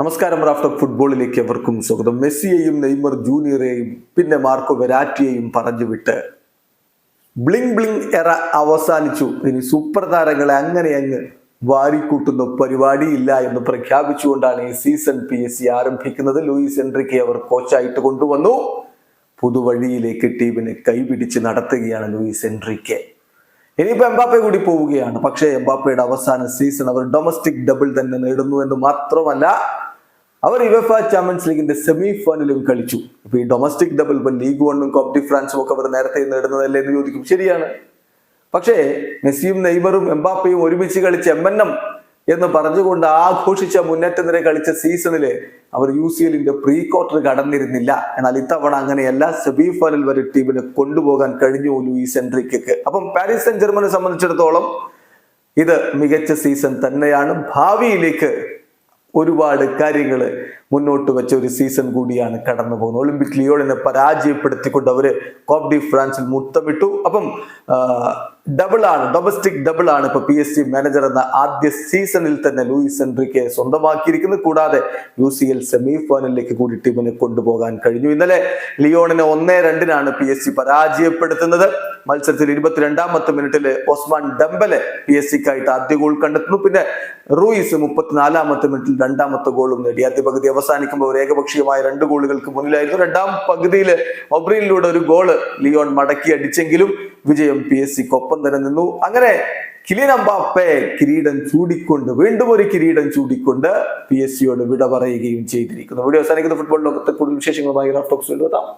നമസ്കാരം റാഫ്റ്റർ ഫുട്ബോളിലേക്ക് എവർക്കും സ്വാഗതം. മെസ്സിയെയും നെയ്മർ ജൂനിയറെയും പിന്നെ മാർക്കോ വെരാറ്റിയെയും പറഞ്ഞു വിട്ട് ബ്ലിങ് ബ്ലിങ് എറ അവസാനിച്ചു. ഇനി സൂപ്പർ താരങ്ങളെ അങ്ങനെ അങ്ങ് വാരിക്കൂട്ടുന്ന പരിപാടിയില്ല എന്ന് പ്രഖ്യാപിച്ചുകൊണ്ടാണ് ഈ സീസൺ പി എസ് സി ആരംഭിക്കുന്നത്. ലൂയിസ് എൻട്രിക്ക് അവർ കോച്ചായിട്ട് കൊണ്ടുവന്നു. പുതുവഴിയിലേക്ക് ടീമിനെ കൈപിടിച്ച് നടത്തുകയാണ് ലൂയിസ് എൻട്രിക്ക്. ഇനിയിപ്പോ എംബാപ്പെ കൂടി പോവുകയാണ്. പക്ഷേ എംബാപ്പയുടെ അവസാന സീസൺ അവർ ഡൊമസ്റ്റിക് ഡബിൾ തന്നെ നേടുന്നു എന്ന് മാത്രമല്ല അവർ യുവഫ ചാമ്പ്യൻസ് ലീഗിന്റെ സെമി ഫൈനലും കളിച്ചു. ഇപ്പൊ ഈ ഡൊമസ്റ്റിക് ഡബിൾ ഇപ്പൊ ലീഗ് വണ്ണും കോപ് ഡി ഫ്രാൻസും ഒക്കെ അവർ നേരത്തെ നേടുന്നതല്ലേ എന്ന് ചോദിക്കും. ശരിയാണ്. പക്ഷേ മെസ്സിയും നെയ്മറും എംബാപ്പയും ഒരുമിച്ച് കളിച്ച് എം എൻ എം എന്ന് പറഞ്ഞുകൊണ്ട് ആഘോഷിച്ച മുന്നേറ്റ നിര കളിച്ച സീസണിൽ അവർ യു സി എല്ലിന്റെ പ്രീ ക്വാർട്ടർ കടന്നിരുന്നില്ല. എന്നാൽ ഇത്തവണ അങ്ങനെയല്ല സെമി ഫൈനൽ വരെ ടീമിനെ കൊണ്ടുപോകാൻ കഴിഞ്ഞു ലൂയിസ് എൻട്രിക്കക്ക് അപ്പം പാരീസ് സെൻ ജർമ്മനെ സംബന്ധിച്ചിടത്തോളം ഇത് മികച്ച സീസൺ തന്നെയാണ്. ഭാവിയിലേക്ക് ഒരുപാട് കാര്യങ്ങൾ മുന്നോട്ട് വെച്ച ഒരു സീസൺ കൂടിയാണ് കടന്നു പോകുന്നത്. ഒളിമ്പിക് ലിയോളിനെ പരാജയപ്പെടുത്തിക്കൊണ്ട് അവർ കോപ് ഡി ഫ്രാൻസിൽ മുത്തമിട്ടു. അപ്പം ഡബിൾ ആണ് ഡൊമസ്റ്റിക് ഡബിൾ ആണ് ഇപ്പൊ പി എസ് സി മാനേജർ എന്ന ആദ്യ സീസണിൽ തന്നെ ലൂയിസ് എൻട്രിക്ക് സ്വന്തമാക്കിയിരിക്കുന്നത് കൂടാതെ യു സി എൽ സെമി ഫൈനലിലേക്ക് കൂടി ടീമിനെ കൊണ്ടുപോകാൻ കഴിഞ്ഞു. ഇന്നലെ ലിയോണിനെ ഒന്നേ രണ്ടിനാണ് പി എസ് സി പരാജയപ്പെടുത്തുന്നത്. മത്സരത്തിൽ ഇരുപത്തിരണ്ടാമത്തെ മിനിറ്റിൽ ഒസ്മാൻ ഡംബലെ പി എസ് സിക്കായിട്ട് ആദ്യ ഗോൾ കണ്ടെത്തുന്നു. പിന്നെ റൂയിസ് മുപ്പത്തിനാലാമത്തെ മിനിറ്റിൽ രണ്ടാമത്തെ ഗോളും നേടി. ആദ്യ പകുതി അവസാനിക്കുമ്പോൾ ഒരു ഏകപക്ഷീയമായ രണ്ട് ഗോളുകൾക്ക് മുന്നിലായിരുന്നു. രണ്ടാം പകുതിയിൽ ഒബ്രിയിലൂടെ ഒരു ഗോൾ ലിയോൺ മടക്കി അടിച്ചെങ്കിലും വിജയം പി എസ് സിക്കൊപ്പം തന്നെ നിന്നു. അങ്ങനെ കിലിയൻ കിരീടം ചൂടിക്കൊണ്ട് വീണ്ടും ഒരു കിരീടം ചൂടിക്കൊണ്ട് പി എസ് സിയോട് വിട പറയുകയും ചെയ്തിരിക്കുന്നു. വീഡിയോ അവസാനിക്കുന്ന ഫുട്ബോൾ ലോകത്തെ കൂടുതൽ വിശേഷങ്ങളുമായി റാഫ്റ്റോക്സ് എത്താം.